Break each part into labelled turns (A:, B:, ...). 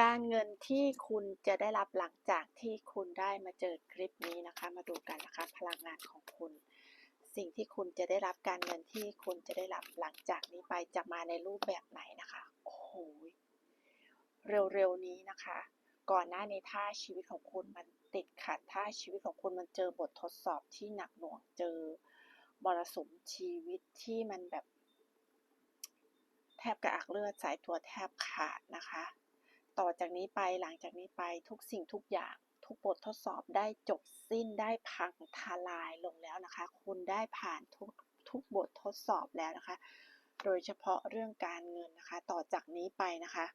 A: การเงินที่คุณจะได้รับหลังจากที่คุณได้มาเจอคลิปนี้นะคะ มาดูกันนะคะพลังงานของคุณ สิ่งที่คุณจะได้รับการเงินที่คุณจะได้รับหลังจากนี้ไปจะมาในรูปแบบไหนนะคะ โอ้โหเร็วๆนี้นะคะ ก่อนหน้านี้ถ้าชีวิตของคุณมันติดขัดถ้าชีวิตของคุณมันเจอบททดสอบที่หนักหน่วงเจอมรสุมชีวิตที่มันแบบ แทบกระอักเลือดสายตัวแทบขาดนะคะ ต่อจากนี้ไปหลังจากนี้ไปทุกสิ่งทุกอย่างทุกบททดสอบได้จบสิ้นได้พังทลายลงแล้วนะคะ คุณได้ผ่านทุกทุกบททดสอบแล้วนะคะ โดยเฉพาะเรื่องการเงินนะคะ ต่อจากนี้ไปนะคะ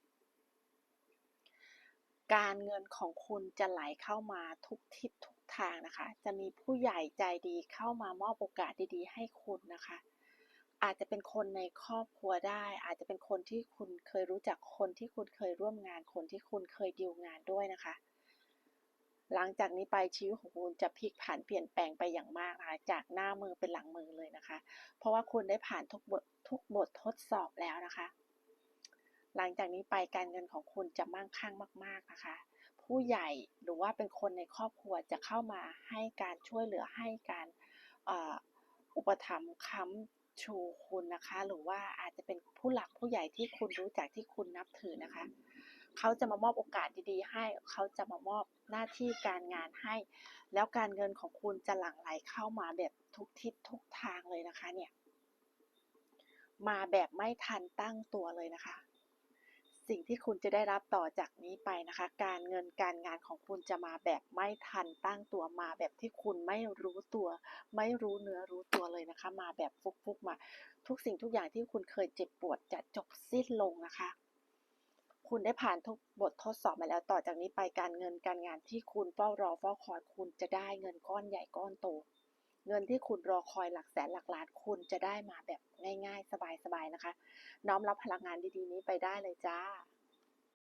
A: การเงินของคุณจะไหลเข้ามาทุกทิศทุกทางนะคะ จะมีผู้ใหญ่ใจดีเข้ามามอบโอกาสดีๆ ให้คุณนะคะ อาจจะเป็นคนในครอบครัวได้ อาจจะเป็นคนที่คุณเคยรู้จักคนที่คุณเคยร่วมงาน คนที่คุณเคยดีลงานด้วยนะคะ หลังจากนี้ไปชีวิตของคุณจะพลิกผันเปลี่ยนแปลงไปอย่างมากนะคะจากหน้ามือเป็นหลังมือเลยนะคะ เพราะว่าคุณได้ผ่านทุกบททุกบททดสอบแล้วนะคะ หลังจากนี้ไปการเงินของคุณจะมั่งคั่งมาก ๆนะคะ ผู้ใหญ่หรือว่าเป็นคนในครอบครัวจะเข้ามาให้การช่วยเหลือให้การออุปถัมภ์ค้ำ ชูคุณนะคะ หรือว่าอาจจะเป็นผู้หลักผู้ใหญ่ที่คุณรู้จักที่คุณนับถือนะคะ เขาจะมามอบโอกาสดีๆ ให้ เขาจะมามอบหน้าที่การงานให้ แล้วการเงินของคุณจะหลั่งไหลเข้ามาแบบทุกทิศทุกทางเลยนะคะเนี่ย มาแบบไม่ทันตั้งตัวเลยนะคะ สิ่งที่คุณจะได้รับต่อจากนี้ไปนะคะ การเงินการงานของคุณจะมาแบบไม่ทันตั้งตัวมาแบบที่คุณไม่รู้ตัว ไม่รู้เนื้อรู้ตัวเลยนะคะ มาแบบฟุกๆมา ทุกสิ่งทุกอย่างที่คุณเคยเจ็บปวดจะจบสิ้นลงนะคะคุณได้ผ่านทุกบททดสอบมาแล้วต่อจากนี้ไปการเงินการงานที่คุณเฝ้ารอเฝ้าคอยคุณจะได้เงินก้อนใหญ่ก้อนโต เงินที่คุณรอคอยหลักแสนหลักล้านคุณจะได้มาแบบง่ายๆ สบายๆนะคะ น้อมรับพลังงานดีๆนี้ไปได้เลยจ้า